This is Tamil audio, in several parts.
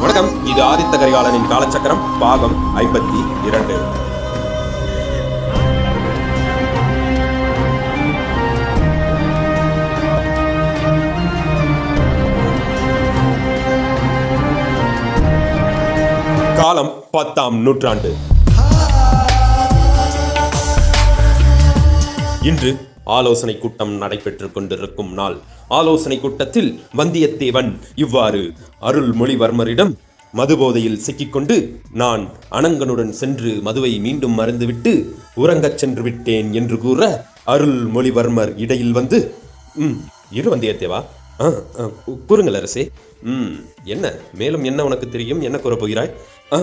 வணக்கம். இது ஆதித்த கரிகாலனின் காலச்சக்கரம் பாகம் ஐம்பத்தி இரண்டு. காலம் பத்தாம் நூற்றாண்டு. இன்று ஆலோசனை கூட்டம் நடைபெற்றுக் கொண்டிருக்கும் நாள். ஆலோசனை கூட்டத்தில் வந்தியத்தேவன் இவ்வாறு அருள்மொழிவர்மரிடம் மது போதையில் சிக்கிக்கொண்டு நான் அனங்கனுடன் சென்று மதுவை மீண்டும் மறந்துவிட்டு உறங்கச் சென்று விட்டேன் என்று கூற அருள்மொழிவர்மர் இடையில் வந்து ம் இரு வந்தியத்தேவா. ஆ ஆ, கூறுங்கள் அரசே. ம் என்ன மேலும் என்ன உனக்கு தெரியும்? என்ன கூற போகிறாய்? ஆ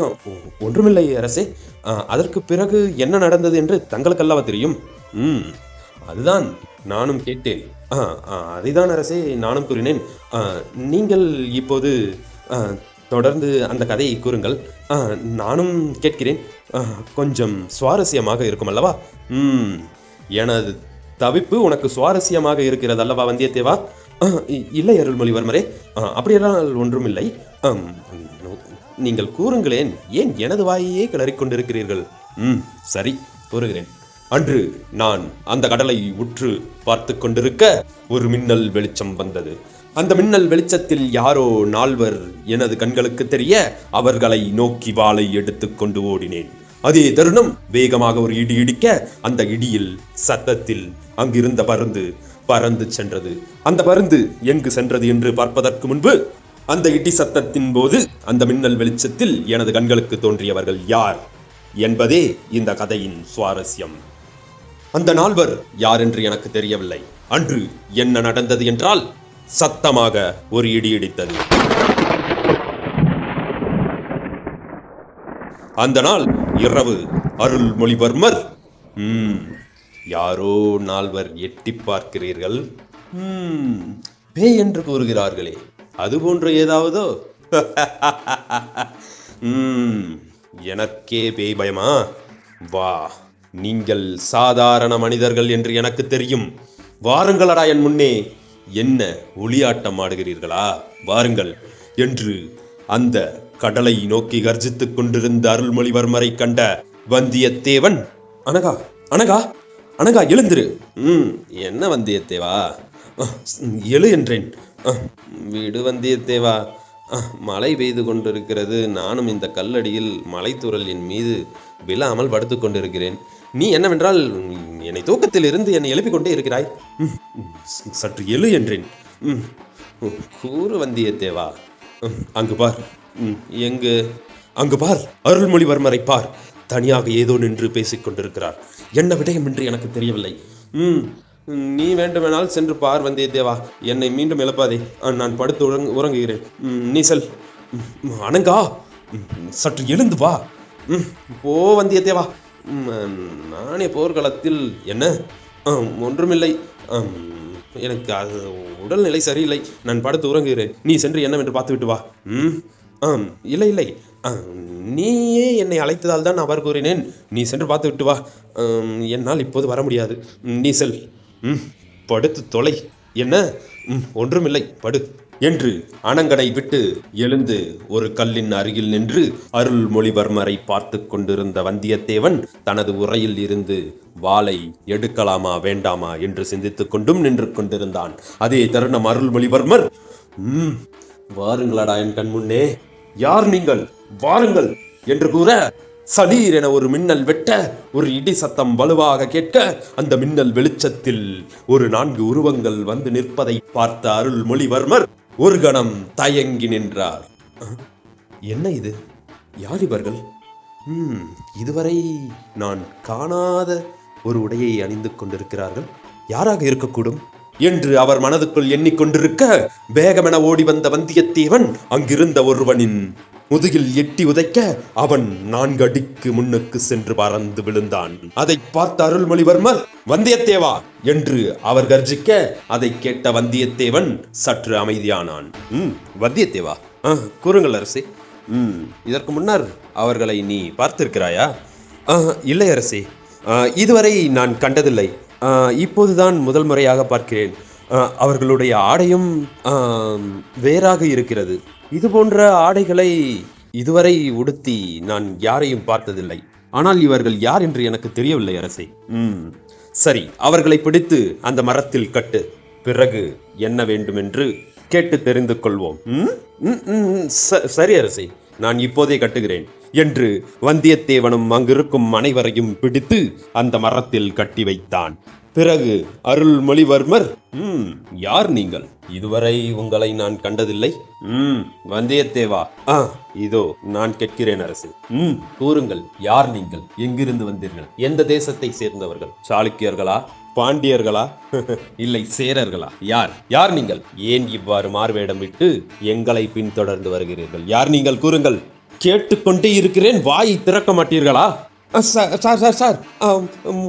ஒன்றுமில்லை அரசே. ஆ, அதற்கு பிறகு என்ன நடந்தது என்று தங்களுக்கல்லவா தெரியும்? ம் அதுதான் நானும் கேட்டேன். ஆ ஆ, அதைதான் அரசே நானும் கூறினேன். ஆ, நீங்கள் இப்போது ஆ, தொடர்ந்து அந்த கதையை கூறுங்கள். ஆ, நானும் கேட்கிறேன். கொஞ்சம் சுவாரஸ்யமாக இருக்கும் அல்லவா? ம் எனது தவிப்பு உனக்கு சுவாரஸ்யமாக இருக்கிறது அல்லவா வந்தியத்தேவா? இ- இல்லை அருள்மொழிவர்மரே. ஆ, அப்படியெல்லாம் ஒன்றுமில்லை. ஆம், நீங்கள் கூறுங்களேன். ஏன் எனது வாயையே கிளறிக்கொண்டிருக்கிறீர்கள்? ம் சரி கூறுகிறேன். அன்று நான் அந்த கடலை உற்று பார்த்து கொண்டிருக்க ஒரு மின்னல் வெளிச்சம் வந்தது. அந்த மின்னல் வெளிச்சத்தில் யாரோ நால்வர் எனது கண்களுக்கு தெரிய அவர்களை நோக்கி வாளை எடுத்துக்கொண்டு ஓடினேன். அதே தருணம் வேகமாக ஒரு இடி இடிக்க அந்த இடியில் சத்தத்தில் அங்கிருந்த பருந்து பறந்து சென்றது. அந்த பருந்து எங்கு சென்றது என்று பார்ப்பதற்கு முன்பு அந்த இடி சத்தத்தின் போது அந்த மின்னல் வெளிச்சத்தில் எனது கண்களுக்கு தோன்றியவர்கள் யார் என்பதே இந்த கதையின் சுவாரஸ்யம். அந்த நால்வர் யார் என்று எனக்கு தெரியவில்லை. அன்று என்ன நடந்தது என்றால் சத்தமாக ஒரு இடி இடித்தது. அந்த நாள் இரவு அருள்மொழிவர்மர் ம், யாரோ நால்வர் எட்டி பார்க்கிறீர்கள். ம், பேய் என்று கூறுகிறார்களே அது போன்ற ஏதாவதோ? எனக்கே பேய் பயமா? வா நீங்கள் சாதாரண மனிதர்கள் என்று எனக்கு தெரியும். வாருங்களடா என் முன்னே. என்ன ஒளியாட்டம் ஆடுகிறீர்களா? வாருங்கள் என்று அந்த கடலை நோக்கி கர்ஜித்துக் கொண்டிருந்த அருள்மொழிவர்மரை கண்ட வந்தியத்தேவன் அனகா அனகா அனகா எழுந்திரு. ம் என்ன வந்தியத்தேவா? எழு என்றேன். வீடு விடு வந்தியத்தேவா மழை பெய்து கொண்டிருக்கிறது. நானும் இந்த கல்லடியில் மலைத்துறலின் மீது விழாமல் படுத்து கொண்டிருக்கிறேன். நீ என்னவென்றால் என்னை தூக்கத்தில் இருந்து என்னை எழுப்பிக் கொண்டே இருக்கிறாய் ம், சற்று எழு என்றேன். ம், கூறு வந்தியத்தேவா ம், அங்கு பார். ம், எங்கு? அங்கு பார். அருள்மொழிவர்மரை பார். தனியாக ஏதோ நின்று பேசிக் கொண்டிருக்கிறார். என்ன விடயம் என்று எனக்கு தெரியவில்லை. ம் நீ வேண்டுமானால் சென்று பார் வந்தியத்தேவா என்னை மீண்டும் எழுப்பாதே. நான் படுத்து உறங்கு உறங்குகிறேன். ம், நீ செல். அணங்கா. ம், சற்று எழுந்து வா. ம், போ வந்தியத்தேவா நானே போர்க்களத்தில் என்ன? ஒன்றுமில்லை. எனக்கு அது உடல்நிலை சரியில்லை. நான் படுத்து உறங்குகிறேன். நீ சென்று என்னவென்று பார்த்துவிட்டு வா. ம் ஆம் இல்லை இல்லை. ஆ, நீயே என்னை அழைத்ததால் தான் நான் அவர் கூறினேன் நீ சென்று பார்த்து விட்டு வா என்னால் இப்போது வர முடியாது. நீ செல். ம் படுத்து தொலை. என்ன? ம் ஒன்றுமில்லை. படு. என்று அணங்கடை விட்டு எழுந்து ஒரு கல்லின் அருகில் நின்று அருள்மொழிவர்மரை பார்த்து கொண்டிருந்த வந்தியத்தேவன் தனது உரையில் இருந்து வாளை எடுக்கலாமா வேண்டாமா? என்று சிந்தித்துக் கொண்டும் நின்று கொண்டிருந்தான். அதே தருணம் அருள்மொழிவர்மர் உம் வாருங்களடா என் கண் முன்னே யார் நீங்கள்? வாருங்கள்! என்று கூற சலீர் என ஒரு மின்னல் வெட்ட ஒரு இடி சத்தம் வலுவாக கேட்க அந்த மின்னல் வெளிச்சத்தில் ஒரு நான்கு உருவங்கள் வந்து நிற்பதை பார்த்த அருள்மொழிவர்மர் ஒரு கணம் தயங்கி நின்றார். என்ன இது? யார் இவர்கள்? ம் இதுவரை நான் காணாத ஒரு உடையை அணிந்து கொண்டிருக்கிறார்கள். யாராக இருக்கக்கூடும்? என்று அவர் மனதுக்குள் எண்ணிக்கொண்டிருக்க வேகமென ஓடி வந்த வந்தியத்தேவன் அங்கிருந்த ஒருவனின் முதுகில் எட்டி உதைக்க அவன் நான்கு அடிக்கு முன்னுக்கு சென்று பறந்து விழுந்தான். அதை பார்த்த அருள்மொழிவர்மர் வந்தியத்தேவா என்று அவர் கர்ஜிக்க அதை கேட்ட வந்தியத்தேவன் சற்று அமைதியானான். ம் வந்தியத்தேவா. ஆ கூறுங்கள் அரசே. ம் இதற்கு முன்னர் அவர்களை நீ பார்த்திருக்கிறாயா? இல்லை அரசே. இதுவரை நான் கண்டதில்லை. இப்போதுதான் முதல் முறையாக பார்க்கிறேன். அவர்களுடைய ஆடையும் வேறாக இருக்கிறது. இது போன்ற ஆடைகளை இதுவரை உடுத்தி நான் யாரையும் பார்த்ததில்லை. ஆனால் இவர்கள் யார் என்று எனக்கு தெரியவில்லை அரசே. ம். சரி அவர்களை பிடித்து அந்த மரத்தில் கட்டு. பிறகு என்ன வேண்டும் என்று கேட்டு தெரிந்து கொள்வோம். ம்? ம், ம், ச- சரி அரசே. நான் இப்போதே கட்டுகிறேன் என்று வந்தியத்தேவனும் அங்கிருக்கும் அனைவரையும் பிடித்து அந்த மரத்தில் கட்டி வைத்தான். பிறகு அருள்மொழிவர்மர் ம் யார் நீங்கள்? இதுவரை உங்களை நான் கண்டதில்லை. ம் வந்தியத்தேவா ஆ இதோ நான் கேட்கிறேன் அரசு. ம் கூறுங்கள் யார் நீங்கள்? எங்கிருந்து வந்தீர்கள்? எந்த தேசத்தை சேர்ந்தவர்கள்? சாளுக்கியர்களா? பாண்டியர்களா? இல்லை சேரர்களா? யார்? யார் நீங்கள்? ஏன் இவ்வாறு மார்வேடம் விட்டு எங்களை பின்தொடர்ந்து வருகிறீர்கள்? யார் நீங்கள்? கூறுங்கள். கேட்டுக்கொண்டே இருக்கிறேன் வாயை திறக்க மாட்டீர்களா? சார் சார் சார்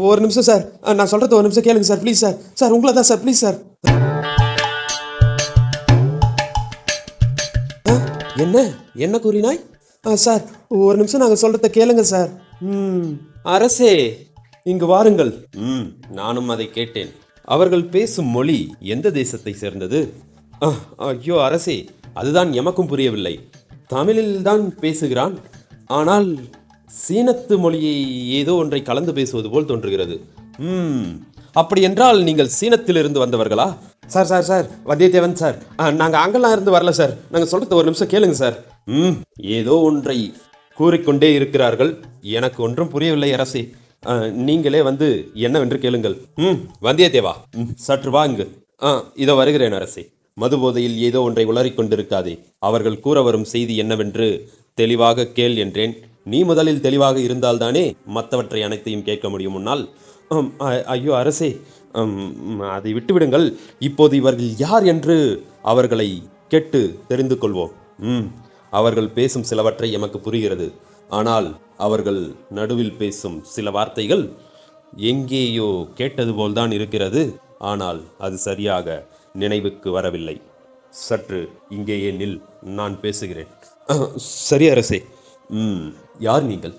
ஒரு நிமிஷம் சார். நான் சொல்கிறது ஒரு நிமிஷம் கேளுங்க சார். Please sir. சார் உங்களை தான் சார். Please sir. என்ன? என்ன கூறினாய் ஆ, சார் ஒரு நிமிஷம் நாங்கள் சொல்கிறத கேளுங்க சார். ம் அரசே இங்கு வாருங்கள். ம் நானும் அதை கேட்டேன். அவர்கள் பேசும் மொழி எந்த தேசத்தை சேர்ந்தது? ஐயோ அரசே அதுதான் எமக்கும் புரியவில்லை. தமிழில் தான் பேசுகிறான். ஆனால் சீனத்து மொழியை ஏதோ ஒன்றை கலந்து பேசுவது போல் தோன்றுகிறது. ம். அப்படி என்றால் நீங்கள் சீனத்திலிருந்து வந்தவர்களா? Sir sir sir. Vandiyathevan sir. நாங்கள் அங்கெல்லாம் இருந்து வரல சார். நாங்கள் சொல்கிறது ஒரு நிமிஷம் கேளுங்க சார். ம். ஏதோ ஒன்றை கூறிக்கொண்டே இருக்கிறார்கள். எனக்கு ஒன்றும் புரியவில்லை அரசே. நீங்களே வந்து என்னவென்று கேளுங்கள். ம் வந்தியத்தேவா. ம், சற்று வா இங்கு. ஆ இதோ வருகிறேன் அரசே. மதுபோதையில் ஏதோ ஒன்றை உளறிக் கொண்டிருக்காதே அவர்கள் கூற வரும் செய்தி என்னவென்று தெளிவாக கேள் என்றேன். நீ முதலில் தெளிவாக இருந்தால்தானே மற்றவற்றை அனைத்தையும் கேட்க முடியும் முன்னால் ஐயோ அரசே அதை விட்டுவிடுங்கள். இப்போது இவர்கள் யார் என்று அவர்களை கேட்டு தெரிந்து கொள்வோம். ம் அவர்கள் பேசும் சிலவற்றை எமக்கு புரிகிறது. ஆனால் அவர்கள் நடுவில் பேசும் சில வார்த்தைகள் எங்கேயோ கேட்டது போல்தான் இருக்கிறது. ஆனால் அது சரியாக நினைவுக்கு வரவில்லை. சற்று இங்கேயே நில் நான் பேசுகிறேன். சரி அரசே. யார் நீங்கள்?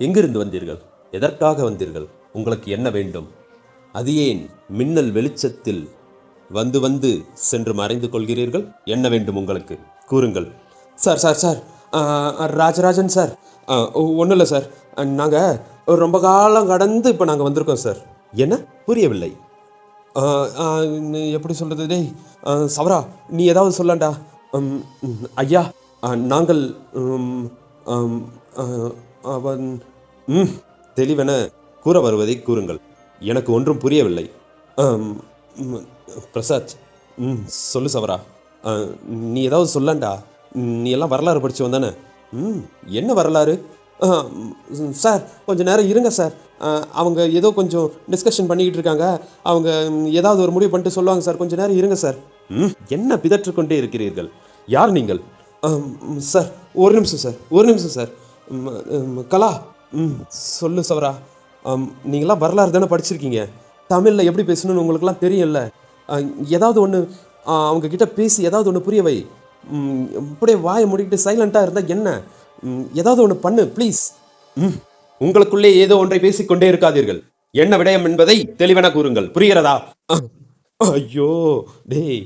எங்கிருந்து வந்தீர்கள்? எதற்காக வந்தீர்கள்? உங்களுக்கு என்ன வேண்டும்? அது ஏன் மின்னல் வெளிச்சத்தில் வந்து வந்து சென்று மறைந்து கொள்கிறீர்கள்? என்ன வேண்டும் உங்களுக்கு? கூறுங்கள். Sir sir sir. Rajarajan sir. ஒன்றும் இல்லை சார். நாங்கள் ரொம்ப காலம் கடந்து இப்போ நாங்கள் வந்திருக்கோம் சார். என்ன? புரியவில்லை. எப்படி சொல்கிறது டேய் சவரா நீ ஏதாவது சொல்லண்டா? ஐயா நாங்கள் அவன் ம் தெளிவென கூற வருவதை கூறுங்கள். எனக்கு ஒன்றும் புரியவில்லை. பிரசாத் ம் சொல்லு சவரா. ஆ, நீ ஏதாவது சொல்லண்டா? நீ எல்லாம் வரலாறு படித்தவன் தானே ம் என்ன வரலாறு? சார் கொஞ்சம் நேரம் இருங்க சார். அவங்க ஏதோ கொஞ்சம் டிஸ்கஷன் பண்ணிக்கிட்டு இருக்காங்க. அவங்க ஏதாவது ஒரு முடிவு பண்ணிட்டு சொல்லுவாங்க சார். கொஞ்சம் நேரம் இருங்க சார். ம் என்ன பிதற்று கொண்டே இருக்கிறீர்கள்? யார் நீங்கள்? சார் ஒரு நிமிஷம் சார் ஒரு நிமிஷம் சார். கலா ம் சொல்லு சவரா. நீங்களாம் வரலாறு தானே படிச்சிருக்கீங்க. தமிழில் எப்படி பேசணும்னு உங்களுக்குலாம் தெரியல ஏதாவது ஒன்று அவங்க கிட்ட பேசி ஏதாவது ஒன்று புரிய வை. வாயை முடிக்கிட்டு சைலண்ட்டாக இருந்தால் என்ன? ஏதாவது ஒன்று பண்ணு ப்ளீஸ். ம் உங்களுக்குள்ளே ஏதோ ஒன்றை பேசிக்கொண்டே இருக்காதீர்கள். என்ன விடயம் என்பதை தெளிவென கூறுங்கள். புரிகிறதா? ஐயோ டேய்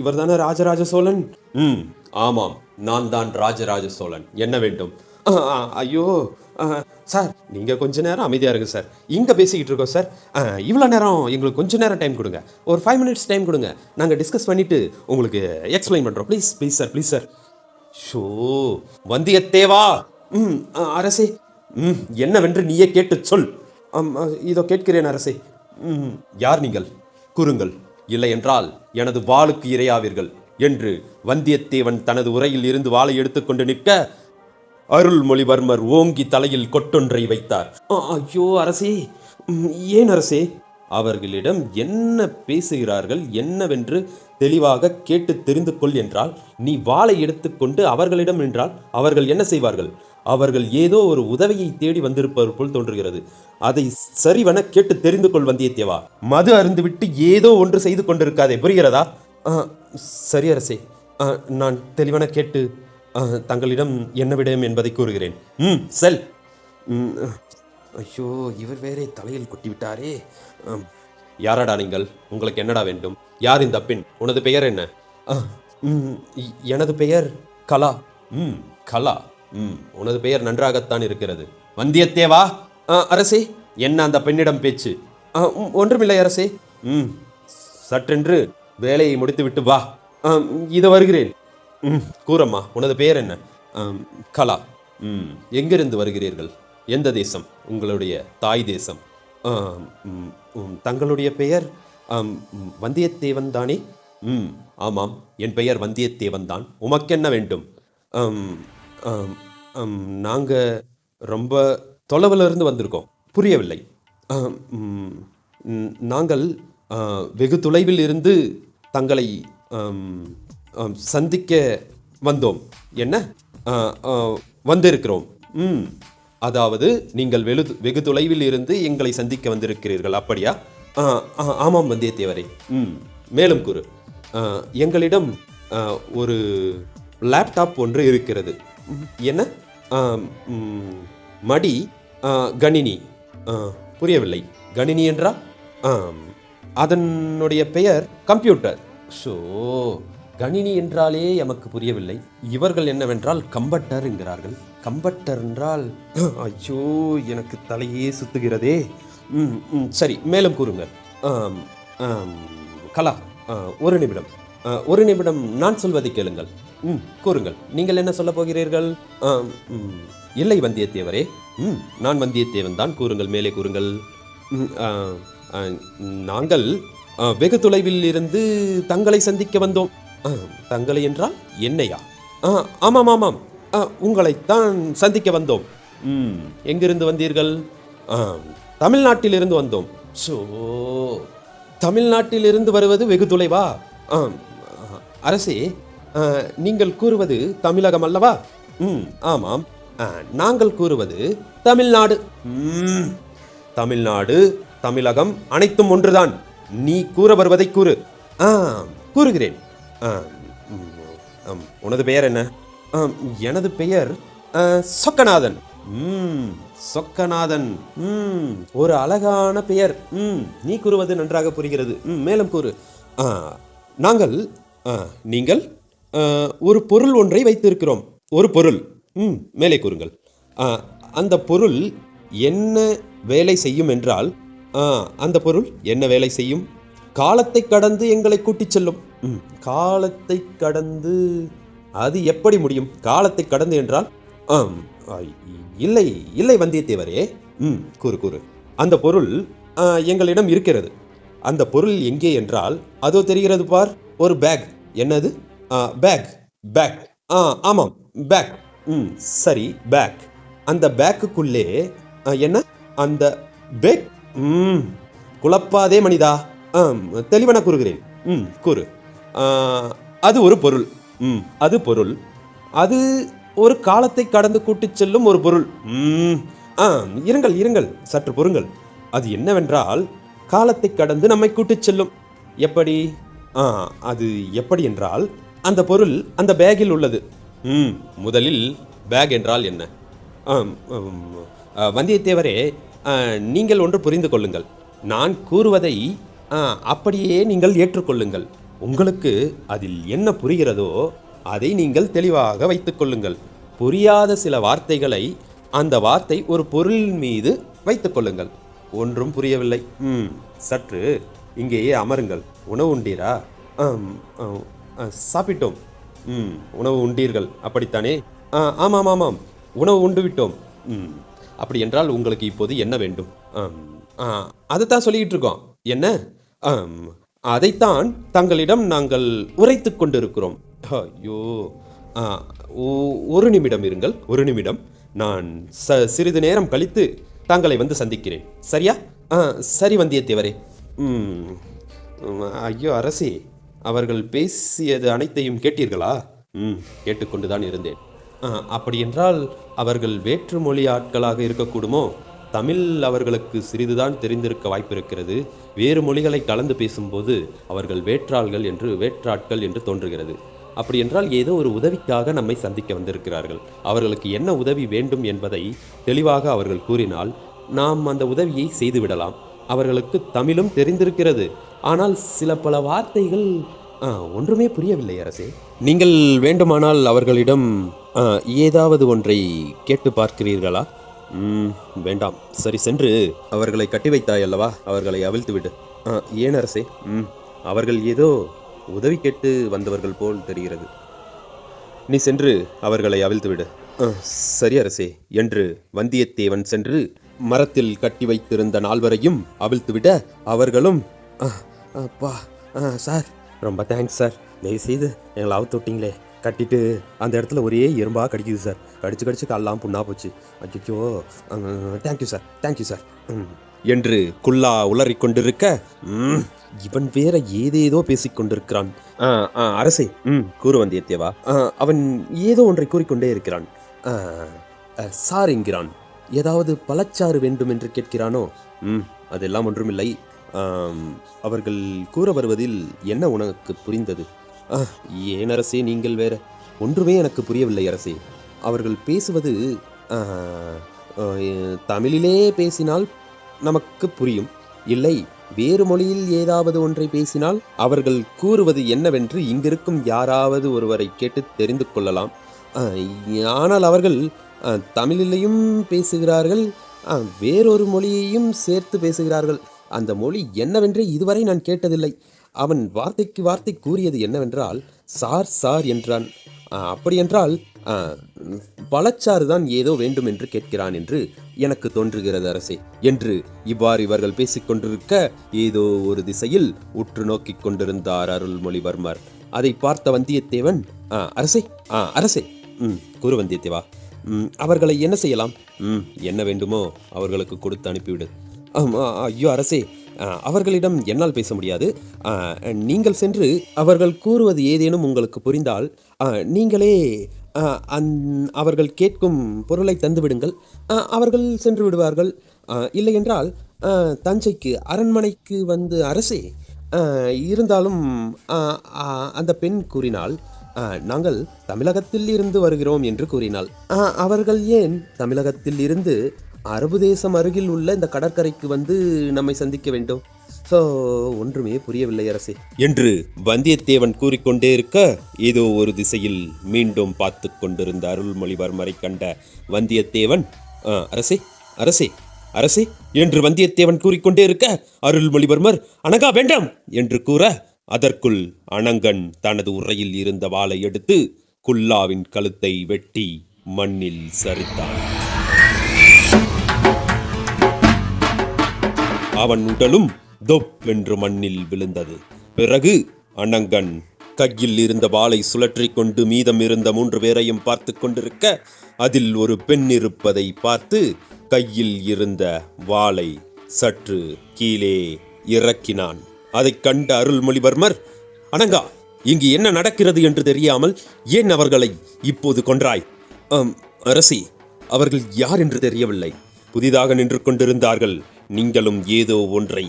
இவர் தானே ராஜராஜ சோழன்? ம் ஆமாம் நான் தான் ராஜராஜ சோழன். என்ன வேண்டும்? ஐயோ சார் நீங்கள் கொஞ்ச நேரம் அமைதியாக இருங்க சார். இங்கே பேசிக்கிட்டு இருக்கோம் சார். இவ்வளோ நேரம் எங்களுக்கு கொஞ்ச நேரம் டைம் கொடுங்க. ஒரு ஃபைவ் மினிட்ஸ் டைம் கொடுங்க. நாங்கள் டிஸ்கஸ் பண்ணிவிட்டு உங்களுக்கு எக்ஸ்பிளைன் பண்ணுறோம் please please sir please sir show வந்தியத்தேவா! ம் ஆ, அரசே. ம் என்னவென்று நீயே கேட்டு சொல். ஆம், இதோ கேட்கிறேன் அரசே. யார் நீங்கள்? கூறுங்கள். இல்லை என்றால் எனது வாளுக்கு இரையாவீர்கள் என்று வந்தியத்தேவன் தனது உரையில் இருந்து வாளை எடுத்துக்கொண்டு நிற்க அருள்மொழிவர்மர் ஓங்கி தலையில் கொட்டொன்றை வைத்தார். ஐயோ அரசே! ஏன் அரசே? அவர்களிடம் என்ன பேசுகிறார்கள் என்னவென்று தெளிவாக கேட்டு தெரிந்து கொள் என்றால் நீ வாளை எடுத்துக்கொண்டு அவர்களிடம் நின்றால் அவர்கள் என்ன செய்வார்கள்? அவர்கள் ஏதோ ஒரு உதவியை தேடி வந்திருப்பவர் போல் தோன்றுகிறது. அதை சரிவன கேட்டு தெரிந்து கொள் வந்தியத்தேவா. மது அருந்துவிட்டு ஏதோ ஒன்று செய்து கொண்டிருக்காதே புரிகிறதா? ஆ, சரி அரசே. ஆ, நான் தெளிவன கேட்டு ஆ, தங்களிடம் என்ன விடயம் என்பதை கூறுகிறேன். ம் செல். ம், ஐயோ இவர் வேறே தலையில் கொட்டிவிட்டாரே. ஆம். யாரடா நீங்கள்? உங்களுக்கு என்னடா வேண்டும்? யார் இந்த பெண்? உனது பெயர் என்ன? ஆ, ம், எனது பெயர் கலா. ம் கலா. ம் உனது பெயர் நன்றாகத்தான் இருக்கிறது. வந்தியத்தேவா ஆ, அரசே என்ன அந்த பெண்ணிடம் பேச்சு? ஆ, ஒன்றுமில்லை அரசே. ம் சற்றென்று வேலையை முடித்துவிட்டு வா. இதை வருகிறேன். ம் கூறம்மா உனது பெயர் என்ன? கலா. ம் எங்கிருந்து வருகிறீர்கள்? எந்த தேசம்? உங்களுடைய தாய் தேசம். தங்களுடைய பெயர்? வந்தியத்தேவன் தானே ம் ஆமாம் என் பெயர் வந்தியத்தேவன் தான் உமக்கென்ன வேண்டும்? நாங்கள் ரொம்ப தொலைவில் இருந்து வந்திருக்கோம். புரியவில்லை. நாங்கள் வெகு தொலைவில் இருந்து தங்களை சந்திக்க வந்தோம். என்ன? வந்திருக்கிறோம். ம் அதாவது நீங்கள் வெகு வெகு தொலைவில் இருந்து எங்களை சந்திக்க வந்திருக்கிறீர்கள். அப்படியா? ஆ, ஆமாம் வந்தியத்தேவரே. ம் மேலும் கூறு. எங்களிடம் ஒரு லேப்டாப் ஒன்று இருக்கிறது. என்ன? மடி கணினி. புரியவில்லை. கணினி என்றால் அதனுடைய பெயர் கம்ப்யூட்டர். ஸோ கணினி என்றாலே எமக்கு புரியவில்லை. இவர்கள் என்னவென்றால் கம்பட்டர் என்கிறார்கள். கம்பட்டர் என்றால் ஐயோ எனக்கு தலையே சுத்துகிறதே. ம், ம், சரி மேலும் கூறுங்கள். கலா ஒரு நிமிடம். ஒரு நிமிடம் நான் சொல்வதை கேளுங்கள். ம் கூறுங்கள். நீங்கள் என்ன சொல்லப் போகிறீர்கள்? ம், இல்லை வந்தியத்தேவரே. ம் நான் வந்தியத்தேவன் தான். கூறுங்கள் மேலே கூறுங்கள். ம், நாங்கள் வெகு தொலைவில் இருந்து தங்களை சந்திக்க வந்தோம். ஆ, தங்களை என்றால் என்னையா? ஆமாம் ஆமாம். ஆ, உங்களைத்தான் சந்திக்க வந்தோம். ம் எங்கிருந்து வந்தீர்கள்? தமிழ்நாட்டிலிருந்து வந்தோம். ஸோ தமிழ்நாட்டிலிருந்து வருவது வெகு தொலைவா? ஆம் அரசே நீங்கள் கூறுவது தமிழகம் அல்லவா? ம். ஆமாம். நாங்கள் கூறுவது தமிழ்நாடு. ம், தமிழ்நாடு தமிழகம் அனைத்தும் ஒன்றுதான். நீ கூற வருவதை கூறு. ஆ கூறுகிறேன். உனது பெயர் என்ன? எனது பெயர் சொக்கநாதன். ம் சொக்கநாதன். ம் ஒரு அழகான பெயர். ம் நீ கூறுவது நன்றாக புரிகிறது. ம் மேலும் கூறு. நாங்கள் நீங்கள்? ஒரு பொருள் ஒன்றை வைத்திருக்கிறோம். ஒரு பொருள். ம் மேலே கூறுங்கள். ஆ, அந்த பொருள் என்ன வேலை செய்யும் என்றால் ஆ, அந்த பொருள் என்ன வேலை செய்யும்? காலத்தை கடந்து எங்களை கூட்டிச் செல்லும். ம், காலத்தை கடந்து அது எப்படி முடியும்? காலத்தை கடந்து என்றால் ஆம், ஆ, இல்லை இல்லை வந்தியத்தேவரே. ம் கூறு கூறு. அந்த பொருள் எங்களிடம் இருக்கிறது. அந்த பொருள் எங்கே என்றால் அதோ தெரிகிறது பார் ஒரு பேக். என்னது? பேக் பேக் ஆ ஆமாம் பேக் ம் சரி பேக் அந்த பேக்குக்குள்ளே என்ன? அந்த பேக் ம் குழப்பாதே மனிதா. தெளிவன கூறுகிறேன். ம் கூறு. அது ஒரு பொருள். ம் அது பொருள். அது ஒரு காலத்தை கடந்து கூட்டிச் செல்லும் ஒரு பொருள். ம் ஆ இருங்கள் இருங்கள் சற்று பொருங்கள் அது என்னவென்றால் காலத்தை கடந்து நம்மை கூட்டிச் செல்லும். எப்படி? ஆ அது எப்படி என்றால் அந்த பொருள் அந்த பேக்கில் உள்ளது. ம் முதலில் பேக் என்றால் என்ன? வந்தியத்தேவரே நீங்கள் ஒன்று புரிந்து கொள்ளுங்கள். நான் கூறுவதை அப்படியே நீங்கள் ஏற்றுக்கொள்ளுங்கள். உங்களுக்கு அதில் என்ன புரிகிறதோ அதை நீங்கள் தெளிவாக வைத்துக் கொள்ளுங்கள். புரியாத சில வார்த்தைகளை அந்த வார்த்தை ஒரு பொருள் மீது வைத்துக் கொள்ளுங்கள். ஒன்றும் புரியவில்லை. ம் சற்று இங்கேயே அமருங்கள். உணவு உண்டீரா? சாப்பிட்டோம். ம் உணவு உண்டீர்கள். அப்படித்தானே? ஆ, ஆமாம் ஆமாம் உணவு உண்டு விட்டோம் ம் அப்படி என்றால் உங்களுக்கு இப்போது என்ன வேண்டும்? ஆம், ஆ, அதைத்தான் சொல்லிக்கிட்டு இருக்கோம் என்ன? ஆம், அதைத்தான் தங்களிடம் நாங்கள் உரைத்து கொண்டிருக்கிறோம். ஐயோ. ஆ, ஓ- ஒரு நிமிடம் இருங்கள். ஒரு நிமிடம். நான் ச சிறிது நேரம் கழித்து தாங்களை வந்து சந்திக்கிறேன். சரியா? ஆ சரி வந்தியத்தேவரே. ம் ஐயோ அரசே. அவர்கள் பேசியது அனைத்தையும் கேட்டீர்களா? ம் கேட்டுக்கொண்டுதான் இருந்தேன். அப்படியென்றால் அவர்கள் வேற்று மொழி ஆட்களாக இருக்கக்கூடுமோ? தமிழ் அவர்களுக்கு சிறிதுதான் தெரிந்திருக்க வாய்ப்பிருக்கிறது. வேறு மொழிகளை கலந்து பேசும்போது அவர்கள் வேற்றாள்கள் என்று வேற்றாட்கள் என்று தோன்றுகிறது. அப்படியென்றால் ஏதோ ஒரு உதவிக்காக நம்மை சந்திக்க வந்திருக்கிறார்கள். அவர்களுக்கு என்ன உதவி வேண்டும் என்பதை தெளிவாக அவர்கள் கூறினால் நாம் அந்த உதவியை செய்துவிடலாம். அவர்களுக்கு தமிழும் தெரிந்திருக்கிறது. ஆனால் சில பல வார்த்தைகள் ஆ, ஒன்றுமே புரியவில்லை அரசே. நீங்கள் வேண்டுமானால் அவர்களிடம் ஆ, ஏதாவது ஒன்றை கேட்டு பார்க்கிறீர்களா? ம், வேண்டாம். சரி சென்று அவர்களை கட்டி வைத்தாய் அல்லவா? அவர்களை அவிழ்த்து விடு. ஆ, ஏன் அரசே? ம் அவர்கள் ஏதோ உதவி கேட்டு வந்தவர்கள் போல் தெரிகிறது. நீ சென்று அவர்களை அவிழ்த்து விடு. "ஆ, சரி அரசே. என்று வந்தியத்தேவன் சென்று மரத்தில் கட்டி வைத்திருந்த நால்வரையும் அவிழ்த்துவிட அவர்களும் "ஆ, அப்பா ஆ, சார். ரொம்ப தேங்க்ஸ் சார். தயவுசெய்து எங்களை அவுத்து விட்டீங்களே. கட்டிட்டு அந்த இடத்துல ஒரே எறும்பாக கடிக்குது சார். கடிச்சு கடிச்சு கால்லாம் புண்ணா போச்சு. அச்சோ தேங்க்யூ சார். Thank you sir. ம். என்று குல்லா உளறிக் கொண்டிருக்க "ம், இவன் வேற ஏதேதோ பேசிக் கொண்டிருக்கிறான் அரசே ம் கூறு வந்தியத்தேவா. ஆ, அவன் ஏதோ ஒன்றை கூறிக்கொண்டே இருக்கிறான். சார் என்கிறான். ஏதாவது பழச்சாறு வேண்டும் என்று கேட்கிறானோ? ம் அதெல்லாம் ஒன்றுமில்லை. அவர்கள் கூற வருவதில் என்ன உனக்கு புரிந்தது? ஆ, ஏன் அரசே நீங்கள் வேற? ஒன்றுமே எனக்கு புரியவில்லை அரசே. அவர்கள் பேசுவது தமிழிலே பேசினால் நமக்கு புரியும். இல்லை வேறு மொழியில் ஏதாவது ஒன்றை பேசினால் அவர்கள் கூறுவது என்னவென்று இங்கிருக்கும் யாராவது ஒருவரை கேட்டு தெரிந்து கொள்ளலாம். ஆனால் அவர்கள் தமிழிலையும் பேசுகிறார்கள் ஆ, வேறொரு மொழியையும் சேர்த்து பேசுகிறார்கள். அந்த மொழி என்னவென்றே இதுவரை நான் கேட்டதில்லை. அவன் வார்த்தைக்கு வார்த்தை கூறியது என்னவென்றால் சார் சார் என்றான். அப்படியென்றால் ஆ, பழச்சாறு தான் ஏதோ வேண்டும் என்று கேட்கிறான் என்று எனக்கு தோன்றுகிறது அரசே என்று இவ்வாறு இவர்கள் பேசிக்கொண்டிருக்க ஏதோ ஒரு திசையில் உற்று நோக்கிக் கொண்டிருந்தார் அருள்மொழிவர்மர். அதை பார்த்த வந்தியத்தேவன் "ஆ, அரசே ஆ அரசே ம் குரு வந்தியத்தேவா ம், அவர்களை என்ன செய்யலாம்? ம் என்ன வேண்டுமோ அவர்களுக்கு கொடுத்து அனுப்பிவிடு. ஐயோ அரசே. அவர்களிடம் என்னால் பேச முடியாது. நீங்கள் சென்று அவர்கள் கூறுவது ஏதேனும் உங்களுக்கு புரிந்தால் நீங்களே அந்- அவர்கள் கேட்கும் பொருளை தந்துவிடுங்கள். அவர்கள் சென்று விடுவார்கள். இல்லையென்றால் தஞ்சைக்கு அரண்மனைக்கு வந்து அரசே இருந்தாலும் அந்த பெண் கூறினால் நாங்கள் தமிழகத்தில் இருந்து வருகிறோம் என்று கூறினாள். அவர்கள் ஏன் தமிழகத்தில் இருந்து அரபு தேசம் அருகில் உள்ள இந்த கடற்கரைக்கு வந்து நம்மை சந்திக்க வேண்டும். ஸோ ஒன்றுமே புரியவில்லை அரசே. என்று வந்தியத்தேவன் கூறிக்கொண்டே இருக்க ஏதோ ஒரு திசையில் மீண்டும் பார்த்து கொண்டிருந்த அருள்மொழிவர்மரை கண்ட வந்தியத்தேவன் அரசே அரசே அரசே என்று வந்தியத்தேவன் கூறிக்கொண்டே இருக்க அருள்மொழிவர்மர் அனகா வேண்டாம்! என்று கூற அதற்குள் அனங்கன் தனது உரையில் இருந்த வாளை எடுத்து குல்லாவின் கழுத்தை வெட்டி மண்ணில் சரித்தான். அவன் உடலும் தொப் என்று மண்ணில் விழுந்தது. பிறகு அனங்கன் கையில் இருந்த வாளை சுழற்றிக் கொண்டு மீதம் இருந்த மூன்று பேரையும் பார்த்து கொண்டிருக்க அதில் ஒரு பெண் இருப்பதை பார்த்து கையில் இருந்த வாளை சற்று கீழே இறக்கினான். அதைக் கண்ட அருள்மொழிவர்மர் அனங்கா இங்கு என்ன நடக்கிறது என்று தெரியாமல் ஏன் அவர்களை இப்போது கொன்றாய்? ஆம், அரசி அவர்கள் யார் என்று தெரியவில்லை. புதிதாக நின்று கொண்டிருந்தார்கள் நீங்களும் ஏதோ ஒன்றை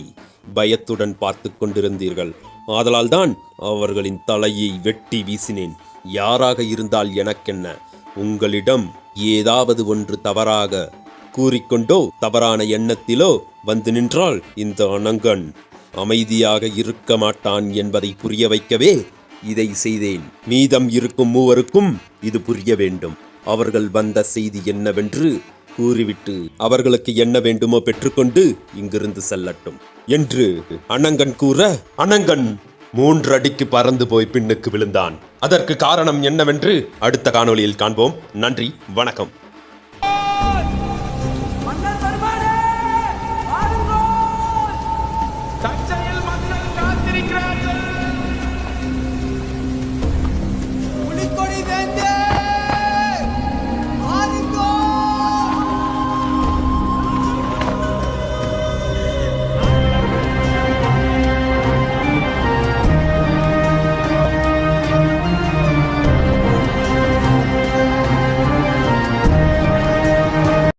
பயத்துடன் பார்த்து கொண்டிருந்தீர்கள். ஆதலால்தான் அவர்களின் தலையை வெட்டி வீசினேன். யாராக இருந்தால் எனக்கென்ன? உங்களிடம் ஏதாவது ஒன்று தவறாக கூறிக்கொண்டோ தவறான எண்ணத்திலோ வந்து நின்றால் இந்த அனங்கன் அமைதியாக இருக்க மாட்டான் என்பதை புரிய வைக்கவே இதை செய்தேன். மீதம் இருக்கும் மூவருக்கும் இது புரிய வேண்டும். அவர்கள் வந்த செய்தி என்னவென்று கூறிவிட்டு அவர்களுக்கு என்ன வேண்டுமோ பெற்றுக்கொண்டு இங்கிருந்து செல்லட்டும். என்று அனங்கன் கூற அனங்கன் மூன்று அடிக்கு பறந்து போய் பின்னுக்கு விழுந்தான். அதற்கு காரணம் என்னவென்று அடுத்த காணொளியில் காண்போம். நன்றி வணக்கம்.